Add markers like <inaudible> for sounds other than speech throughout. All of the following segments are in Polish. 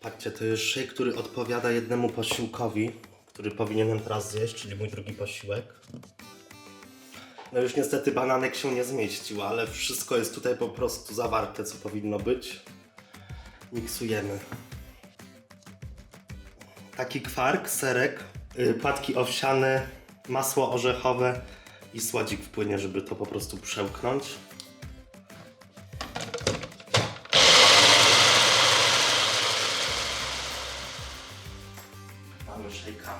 Patrzcie, to jest shake, który odpowiada jednemu posiłkowi, który powinienem teraz zjeść, czyli mój drugi posiłek. No już niestety bananek się nie zmieścił, ale wszystko jest tutaj po prostu zawarte, co powinno być. Miksujemy. Taki kwark, serek, yy, płatki owsiane, masło orzechowe i słodzik wpłynie, żeby to po prostu przełknąć. Szejka.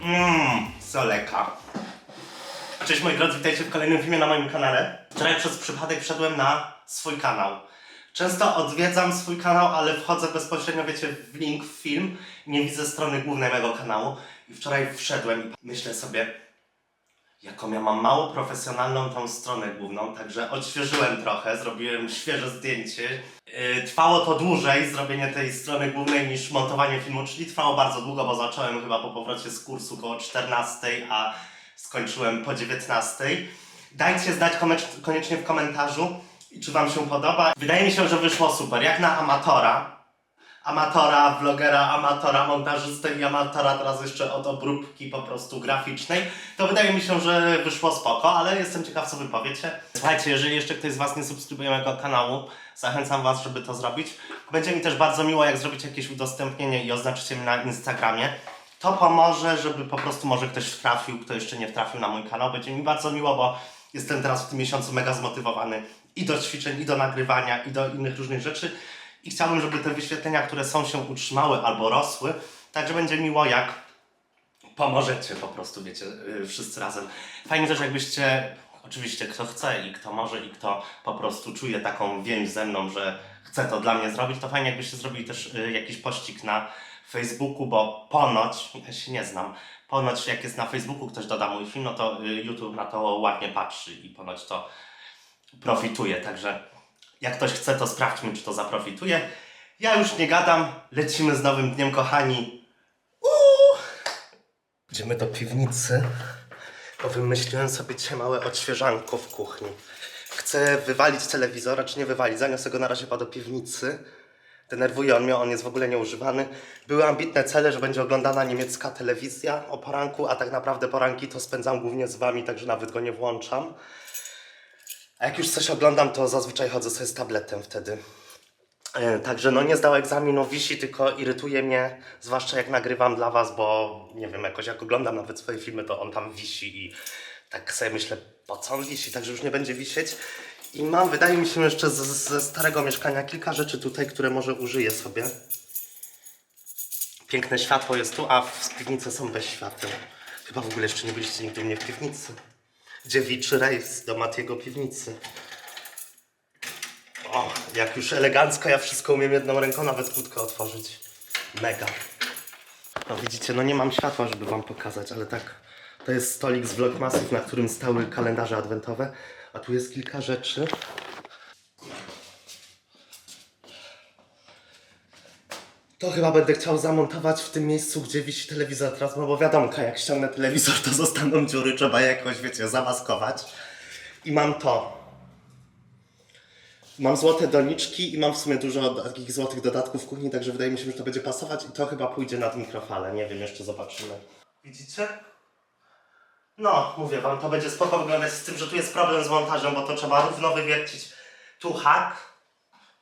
Mmm, soleka. Cześć moi drodzy, witajcie w kolejnym filmie na moim kanale. Wczoraj przez przypadek wszedłem na swój kanał. Często odwiedzam swój kanał, ale wchodzę bezpośrednio, wiecie, w link w film i nie widzę strony głównej mojego kanału. I wczoraj wszedłem i myślę sobie, jaką ja mam mało profesjonalną tą stronę główną, także odświeżyłem trochę, zrobiłem świeże zdjęcie. Yy, trwało to dłużej, zrobienie tej strony głównej, niż montowanie filmu, czyli trwało bardzo długo, bo zacząłem chyba po powrocie z kursu koło 14, a skończyłem po 19. Dajcie znać koniecznie w komentarzu, czy Wam się podoba. Wydaje mi się, że wyszło super, jak na amatora. Amatora, vlogera, amatora, montażysty i amatora teraz jeszcze od obróbki po prostu graficznej, to wydaje mi się, że wyszło spoko, ale jestem ciekaw co wy powiecie. Słuchajcie, jeżeli jeszcze ktoś z was nie subskrybuje mojego kanału, zachęcam was, żeby to zrobić. Będzie mi też bardzo miło, jak zrobić jakieś udostępnienie i oznaczycie mnie na Instagramie. To pomoże, żeby po prostu może ktoś trafił, kto jeszcze nie wtrafił na mój kanał. Będzie mi bardzo miło, bo jestem teraz w tym miesiącu mega zmotywowany i do ćwiczeń, i do nagrywania, i do innych różnych rzeczy. I chciałbym, żeby te wyświetlenia, które są, się utrzymały albo rosły. Także będzie miło, jak pomożecie po prostu, wiecie, yy, wszyscy razem. Fajnie też, jakbyście, oczywiście, kto chce i kto może i kto po prostu czuje taką więź ze mną, że chce to dla mnie zrobić, to fajnie, jakbyście zrobili też yy, jakiś pościg na Facebooku, bo ponoć, ja się nie znam, ponoć jak jest na Facebooku ktoś doda mój film, no to yy, YouTube na to ładnie patrzy i ponoć to profituje, także jak ktoś chce, to sprawdźmy, czy to zaprofituje. Ja już nie gadam, lecimy z nowym dniem, kochani. Uuu! Idziemy do piwnicy, bo wymyśliłem sobie dzisiaj małe odświeżanko w kuchni. Chcę wywalić telewizora, czy nie wywalić, zaniosę go na razie do piwnicy. Denerwuje on mnie, on jest w ogóle nieużywany. Były ambitne cele, że będzie oglądana niemiecka telewizja o poranku, a tak naprawdę poranki to spędzam głównie z wami, także nawet go nie włączam. A jak już coś oglądam, to zazwyczaj chodzę sobie z tabletem wtedy. E, Także no nie zdał egzaminu, wisi, tylko irytuje mnie, zwłaszcza jak nagrywam dla was, bo nie wiem, jakoś jak oglądam nawet swoje filmy, to on tam wisi i tak sobie myślę, po co on wisi, także już nie będzie wisieć. I mam, wydaje mi się jeszcze z- z- ze starego mieszkania kilka rzeczy tutaj, które może użyję sobie. Piękne światło jest tu, a w piwnicy są bez świateł. Chyba w ogóle jeszcze nie byliście nigdy u mnie w piwnicy. Dziewiczy rejs do Matiego piwnicy. O, jak już elegancko, ja wszystko umiem jedną ręką, nawet kłódkę otworzyć. Mega. No widzicie, no nie mam światła, żeby wam pokazać, ale tak, to jest stolik z vlogmasów, na którym stały kalendarze adwentowe, a tu jest kilka rzeczy. To chyba będę chciał zamontować w tym miejscu, gdzie wisi telewizor teraz, no bo wiadomo, jak ściągnę telewizor, to zostaną dziury, trzeba je jakoś, wiecie, zamaskować. I mam to. Mam złote doniczki i mam w sumie dużo takich złotych dodatków w kuchni, także wydaje mi się, że to będzie pasować i to chyba pójdzie nad mikrofalę. Nie wiem, jeszcze zobaczymy. Widzicie? No, mówię wam, to będzie spoko wyglądać z tym, że tu jest problem z montażem, bo to trzeba równo wywiercić tu hak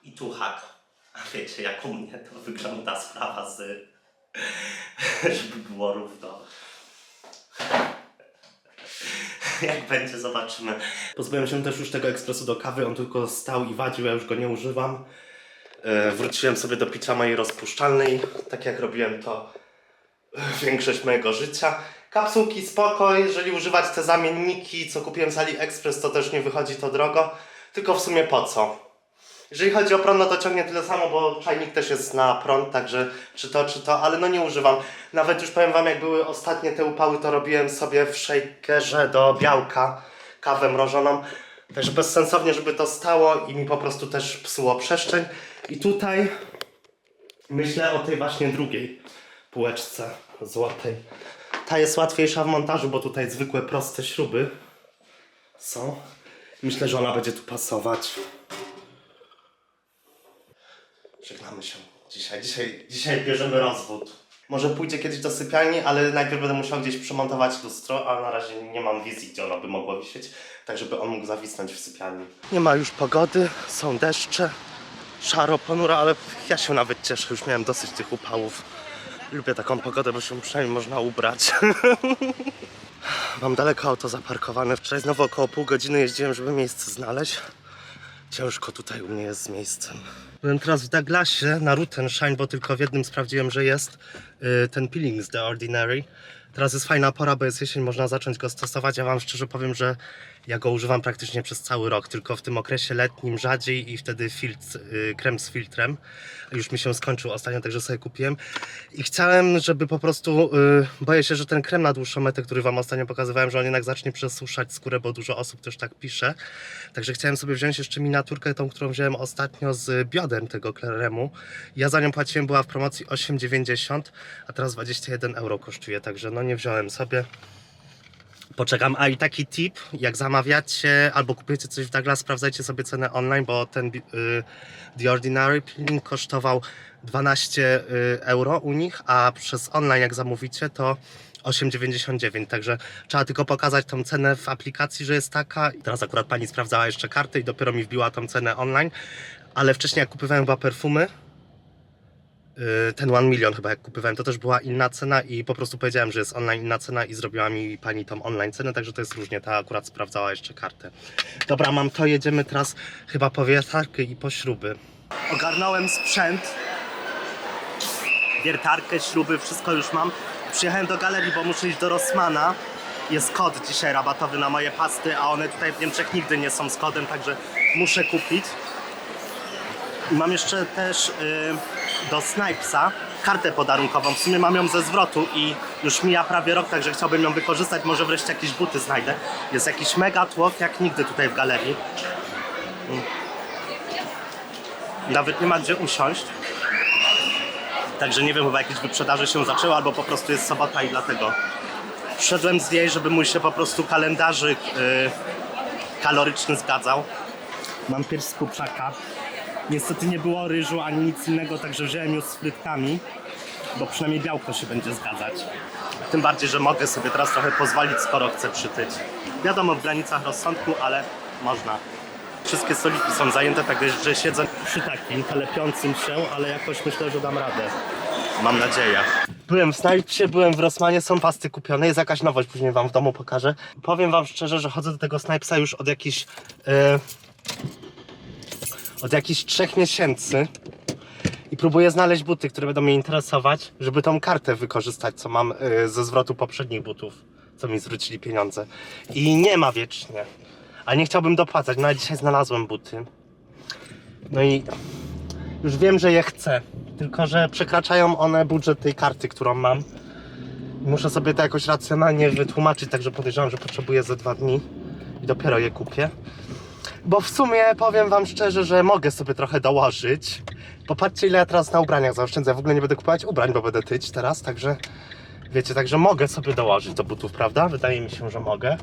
i tu hak. A wiecie, jak u mnie to wygląda sprawa z... <laughs> żeby było równo. Jak będzie, zobaczymy. Pozbyłem się też już tego ekspresu do kawy, on tylko stał i wadził, ja już go nie używam. E, wróciłem sobie do picia mojej rozpuszczalnej, tak jak robiłem to e, większość mojego życia. Kapsułki spoko, jeżeli używać te zamienniki, co kupiłem z AliExpress, to też nie wychodzi to drogo. Tylko w sumie po co? Jeżeli chodzi o prąd, no to ciągnie tyle samo, bo czajnik też jest na prąd, także czy to, czy to, ale no nie używam. Nawet już powiem wam, jak były ostatnie te upały, to robiłem sobie w shakerze do białka kawę mrożoną. Także bezsensownie, żeby to stało i mi po prostu też psuło przestrzeń. I tutaj myślę o tej właśnie drugiej półeczce złotej. Ta jest łatwiejsza w montażu, bo tutaj zwykłe proste śruby są. Myślę, że ona będzie tu pasować. Żegnamy się dzisiaj. Dzisiaj, dzisiaj bierzemy rozwód. Może pójdzie kiedyś do sypialni, ale najpierw będę musiał gdzieś przymontować lustro, a na razie nie mam wizji, gdzie ono by mogło wisieć, tak żeby on mógł zawisnąć w sypialni. Nie ma już pogody, są deszcze, szaro, ponuro, ale ja się nawet cieszę, już miałem dosyć tych upałów. Lubię taką pogodę, bo się przynajmniej można ubrać. <laughs> Mam daleko auto zaparkowane. Wczoraj znowu około pół godziny jeździłem, żeby miejsce znaleźć. Ciężko tutaj u mnie jest z miejscem. Byłem teraz w Douglasie na Rutenshine, bo tylko w jednym sprawdziłem, że jest y, ten peeling z The Ordinary. Teraz jest fajna pora, bo jest jesień, można zacząć go stosować. Ja wam szczerze powiem, że ja go używam praktycznie przez cały rok, tylko w tym okresie letnim rzadziej i wtedy filtr, y, krem z filtrem. Już mi się skończył ostatnio, także sobie kupiłem. I chciałem, żeby po prostu, y, boję się, że ten krem na dłuższą metę, który wam ostatnio pokazywałem, że on jednak zacznie przesuszać skórę, bo dużo osób też tak pisze. Także chciałem sobie wziąć jeszcze miniaturkę, tą, którą wziąłem ostatnio z biodem tego kremu. Ja za nią płaciłem, była w promocji 8,90, a teraz 21 euro kosztuje, także no nie wziąłem sobie. Poczekam. A i taki tip, jak zamawiacie albo kupujecie coś w Douglas, sprawdzajcie sobie cenę online, bo ten y, The Ordinary kosztował 12 y, euro u nich, a przez online jak zamówicie to 8,99, także trzeba tylko pokazać tą cenę w aplikacji, że jest taka. Teraz akurat pani sprawdzała jeszcze kartę i dopiero mi wbiła tą cenę online, ale wcześniej jak kupowałem chyba perfumy, ten One Million chyba jak kupowałem, to też była inna cena i po prostu powiedziałem, że jest online inna cena i zrobiła mi pani tą online cenę, także to jest różnie, ta akurat sprawdzała jeszcze kartę. Dobra, mam to, jedziemy teraz chyba po wiertarkę i po śruby. Ogarnąłem sprzęt, wiertarkę, śruby, wszystko już mam. Przyjechałem do galerii, bo muszę iść do Rossmana. Jest kod dzisiaj rabatowy na moje pasty, a one tutaj w Niemczech nigdy nie są z kodem, także muszę kupić. I mam jeszcze też y, do Snipesa kartę podarunkową. W sumie mam ją ze zwrotu i już mija prawie rok, także chciałbym ją wykorzystać. Może wreszcie jakieś buty znajdę. Jest jakiś mega tłok jak nigdy tutaj w galerii. Mm. Nawet nie ma gdzie usiąść. Także nie wiem, chyba jakieś wyprzedaże się zaczęły, albo po prostu jest sobota i dlatego wszedłem z niej, żeby mój się po prostu kalendarzyk y, kaloryczny zgadzał. Mam pierś z kurczaka. Niestety nie było ryżu ani nic innego, także wziąłem już z frytkami, bo przynajmniej białko się będzie zgadzać. Tym bardziej, że mogę sobie teraz trochę pozwolić, skoro chcę przytyć. Wiadomo, w granicach rozsądku, ale można. Wszystkie stoliki są zajęte, tak że siedzę przy takim telepiącym się, ale jakoś myślę, że dam radę. Mam nadzieję. Byłem w Snipsie, byłem w Rossmanie, są pasty kupione, jest jakaś nowość, później wam w domu pokażę. Powiem wam szczerze, że chodzę do tego Snipesa już od jakichś... e, od jakichś trzech miesięcy i próbuję znaleźć buty, które będą mnie interesować, żeby tą kartę wykorzystać, co mam y, ze zwrotu poprzednich butów, co mi zwrócili pieniądze. I nie ma wiecznie. A nie chciałbym dopłacać, no ale dzisiaj znalazłem buty. No i już wiem, że je chcę, tylko że przekraczają one budżet tej karty, którą mam. Muszę sobie to jakoś racjonalnie wytłumaczyć, także podejrzewam, że potrzebuję ze dwa dni i dopiero je kupię. Bo w sumie powiem wam szczerze, że mogę sobie trochę dołożyć. Popatrzcie ile ja teraz na ubraniach zaoszczędzę. W ogóle nie będę kupować ubrań, bo będę tyć teraz, także wiecie, także mogę sobie dołożyć do butów, prawda? Wydaje mi się, że mogę.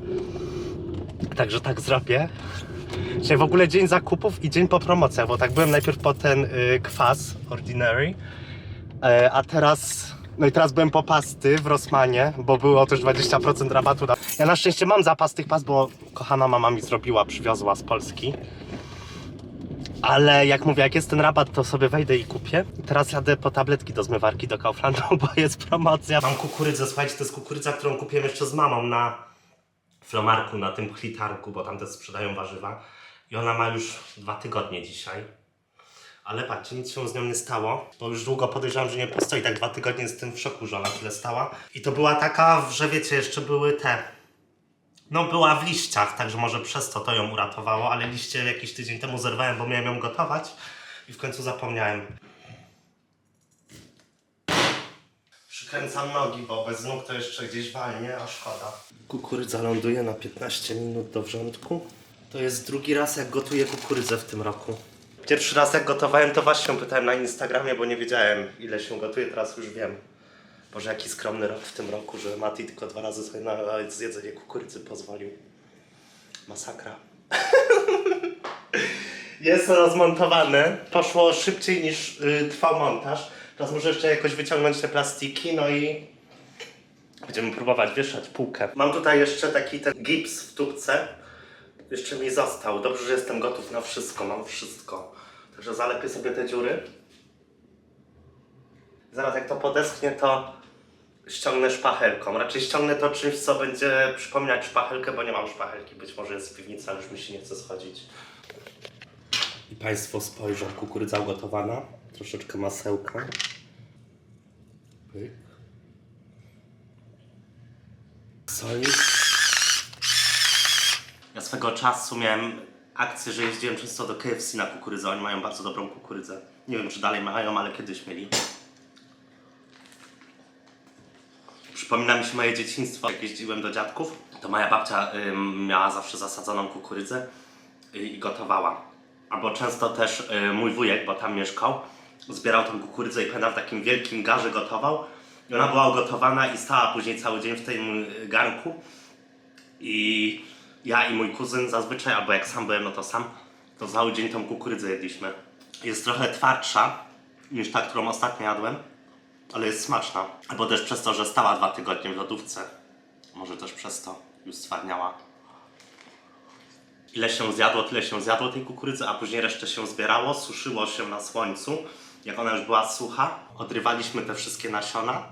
Także tak zrobię. Dzisiaj w ogóle dzień zakupów i dzień po promocjach, bo tak byłem najpierw po ten y, kwas Ordinary, e, a teraz, no i teraz byłem po pasty w Rossmanie, bo było też 20% rabatu. Ja na szczęście mam zapas tych pas, bo kochana mama mi zrobiła, przywiozła z Polski. Ale jak mówię, jak jest ten rabat, to sobie wejdę i kupię. Teraz jadę po tabletki do zmywarki do Kauflandu, <laughs> bo jest promocja. Mam kukurydzę, słuchajcie, to jest kukurydza, którą kupiłem jeszcze z mamą na flomarku, na tym klitarku, bo tam też sprzedają warzywa. I ona ma już dwa tygodnie dzisiaj. Ale patrzcie, nic się z nią nie stało, bo już długo podejrzewam, że nie postoi. Tak dwa tygodnie jestem w szoku, że ona tyle stała. I to była taka, że wiecie, jeszcze były te... No była w liściach, także może przez to to ją uratowało, ale liście jakiś tydzień temu zerwałem, bo miałem ją gotować i w końcu zapomniałem. Przykręcam nogi, bo bez nóg to jeszcze gdzieś walnie, a szkoda. Kukurydza ląduje na 15 minut do wrzątku. To jest drugi raz, jak gotuję kukurydzę w tym roku. Pierwszy raz, jak gotowałem, to się pytałem na Instagramie, bo nie wiedziałem, ile się gotuje, teraz już wiem. Boże, jaki skromny rok w tym roku, że Mati tylko dwa razy sobie na zjedzenie kukurydzy pozwolił. Masakra. <laughs> Jest rozmontowany. Poszło szybciej niż y, trwał montaż. Teraz muszę jeszcze jakoś wyciągnąć te plastiki, no i będziemy próbować wieszać półkę. Mam tutaj jeszcze taki ten gips w tubce. Jeszcze mi został. Dobrze, że jestem gotów na wszystko. Mam wszystko. Także zalepię sobie te dziury. Zaraz jak to podeschnie, to ściągnę szpachelką. Raczej ściągnę to czymś, co będzie przypominać szpachelkę, bo nie mam szpachelki. Być może jest w piwnicy, ale już mi się nie chce schodzić. I Państwo spojrzą, kukurydza ugotowana. Troszeczkę masełka. Pyk. Solik. Ja swego czasu miałem akcję, że jeździłem często do KFC na kukurydzę. Oni mają bardzo dobrą kukurydzę. Nie wiem, czy dalej mają, ale kiedyś mieli. Przypomina mi się moje dzieciństwo, jak jeździłem do dziadków, to moja babcia ym, miała zawsze zasadzoną kukurydzę y, i gotowała. Albo często też y, mój wujek, bo tam mieszkał, zbierał tą kukurydzę i pamiętam w takim wielkim garze gotował. I ona była ugotowana i stała później cały dzień w tym y, garnku. I ja i mój kuzyn zazwyczaj, albo jak sam byłem, no to sam, to cały dzień tą kukurydzę jedliśmy. Jest trochę twardsza niż ta, którą ostatnio jadłem ale jest smaczna. Albo też przez to, że stała dwa tygodnie w lodówce. Może też przez to już stwardniała. Ile się zjadło, tyle się zjadło tej kukurydzy, a później resztę się zbierało, suszyło się na słońcu. Jak ona już była sucha, odrywaliśmy te wszystkie nasiona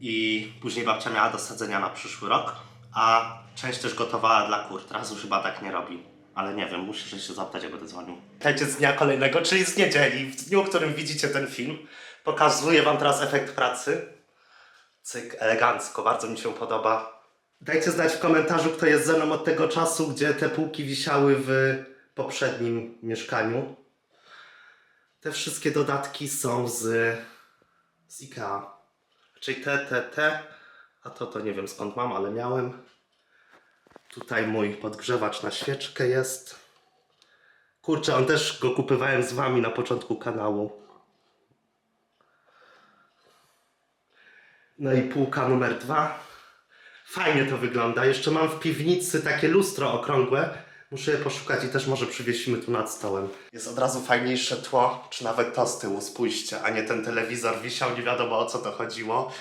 i później babcia miała do sadzenia na przyszły rok, a część też gotowała dla kur. Teraz już chyba tak nie robi. Ale nie wiem, muszę się zapytać, jak będę dzwonił. Witajcie z dnia kolejnego, czyli z niedzieli, w dniu, w którym widzicie ten film. Pokazuję wam teraz efekt pracy. Cyk, elegancko, bardzo mi się podoba. Dajcie znać w komentarzu, kto jest ze mną od tego czasu, gdzie te półki wisiały w poprzednim mieszkaniu. Te wszystkie dodatki są z, z IKEA. Czyli te, te, te, a to to nie wiem skąd mam, ale miałem. Tutaj mój podgrzewacz na świeczkę jest. Kurczę, on też go kupywałem z wami na początku kanału. No i półka numer dwa. Fajnie to wygląda. Jeszcze mam w piwnicy takie lustro okrągłe. Muszę je poszukać i też może przywiesimy tu nad stołem. Jest od razu fajniejsze tło, czy nawet to z tyłu, spójrzcie, a nie ten telewizor wisiał, nie wiadomo o co to chodziło.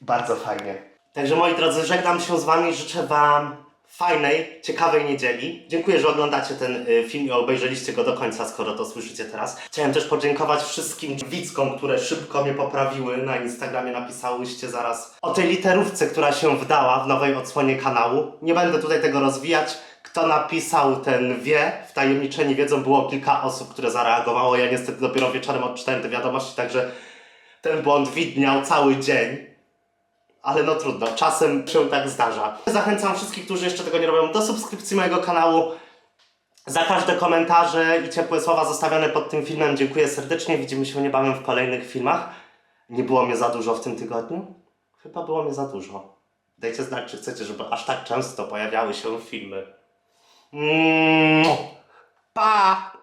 Bardzo fajnie. Także moi drodzy, żegnam się z wami, życzę wam fajnej, ciekawej niedzieli. Dziękuję, że oglądacie ten y, film i obejrzeliście go do końca, skoro to słyszycie teraz. Chciałem też podziękować wszystkim widzkom, które szybko mnie poprawiły. Na Instagramie napisałyście zaraz o tej literówce, która się wdała w nowej odsłonie kanału. Nie będę tutaj tego rozwijać. Kto napisał, ten wie. Wtajemniczeni wiedzą, było kilka osób, które zareagowało. Ja niestety dopiero wieczorem odczytałem te wiadomości, także ten błąd widniał cały dzień. Ale no trudno, czasem się tak zdarza. Zachęcam wszystkich, którzy jeszcze tego nie robią, do subskrypcji mojego kanału. Za każde komentarze i ciepłe słowa zostawione pod tym filmem dziękuję serdecznie. Widzimy się niebawem w kolejnych filmach. Nie było mnie za dużo w tym tygodniu? Chyba było mnie za dużo. Dajcie znać, czy chcecie, żeby aż tak często pojawiały się filmy. Mm. Pa!